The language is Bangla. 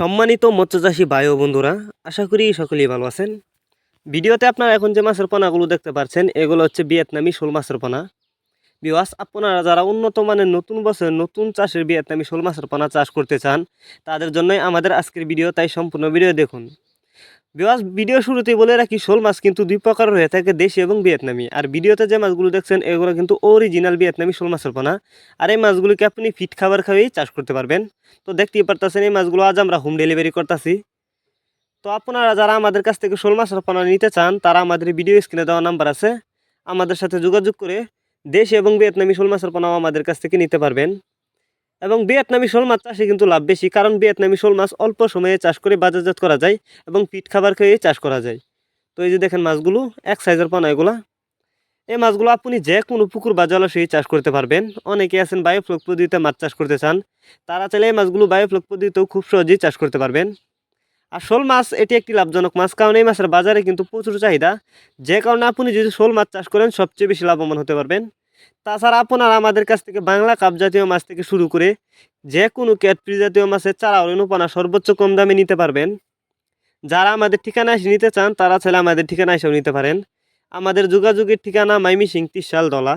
সম্মানিত মৎস্যচাষী ভাই ও বন্ধুরা, আশা করি সকলেই ভালো আছেন। ভিডিওতে আপনারা এখন যে মাছের পোনাগুলো দেখতে পাচ্ছেন এগুলো হচ্ছে ভিয়েতনামি শোল মাছের পোনা। বিওয়াস আপনারা যারা উন্নত মানের নতুন বছর নতুন চাষের ভিয়েতনামি শোল মাছের পোনা চাষ করতে চান, তাদের জন্যই আমাদের আজকের ভিডিও, তাই সম্পূর্ণ ভিডিও দেখুন। বিওয়াস ভিডিও শুরুতেই বলে রাখি, শোল মাছ কিন্তু দুই প্রকার হয়ে থাকে, দেশি এবং ভিয়েতনামি। আর ভিডিওতে যে মাছগুলো দেখছেন, এগুলো কিন্তু অরিজিনাল ভিয়েতনামি শোল মাছের পোনা। আর এই মাছগুলোকে আপনি ফিট খাবার খাওয়াই চাষ করতে পারবেন। তো দেখতেই পারতেছেন, এই মাছগুলো আজ আমরা হোম ডেলিভারি করতেছি। তো আপনারা যারা আমাদের কাছ থেকে শোল মাছের পোনা নিতে চান, তারা আমাদের ভিডিও স্ক্রিনে দেওয়া নাম্বার আছে। আমাদের সাথে যোগাযোগ করে দেশ এবং ভিয়েতনামি শোল মাছের পোনাও আমাদের কাছ থেকে নিতে পারবেন। এবং ভিয়েতনামি শোল মাছ চাষে কিন্তু লাভ বেশি, কারণ ভিয়েতনামি শোল মাছ অল্প সময়ে চাষ করে বাজারজাত করা যায় এবং পিট খাবার খেয়ে চাষ করা যায়। তো এই যে দেখেন মাছগুলো, এক সাইজের পোনা এগুলা এই মাছগুলো আপনি যে কোনো পুকুর বা জলাশয়ে চাষ করতে পারবেন। অনেকে আছেন বায়োফ্লক পদ্ধতিতে মাছ চাষ করতে চান। তারা চাইলে এই মাছগুলো বায়োফ্লক পদ্ধতিতেও খুব সহজেই চাষ করতে পারবেন। আর শোল মাছ এটি একটি লাভজনক মাছ, কারণ এই মাছের বাজারে কিন্তু প্রচুর চাহিদা। যে কারণে আপনি যদি শোল মাছ চাষ করেন, সবচেয়ে বেশি লাভবান হতে পারবেন। তাছাড়া আপনারা আমাদের কাছ থেকে বাংলা কাপ জাতীয় মাছ থেকে শুরু করে যে কোনো ক্যাটফ্রি জাতীয় মাছের চারা অনুপানা সর্বোচ্চ কম দামে নিতে পারবেন। যারা আমাদের ঠিকানা এসে নিতে চান, তারা ছেলে আমাদের ঠিকানা এসেও নিতে পারেন। আমাদের যোগাযোগের ঠিকানা মাইমি সিং তিসাল দলা।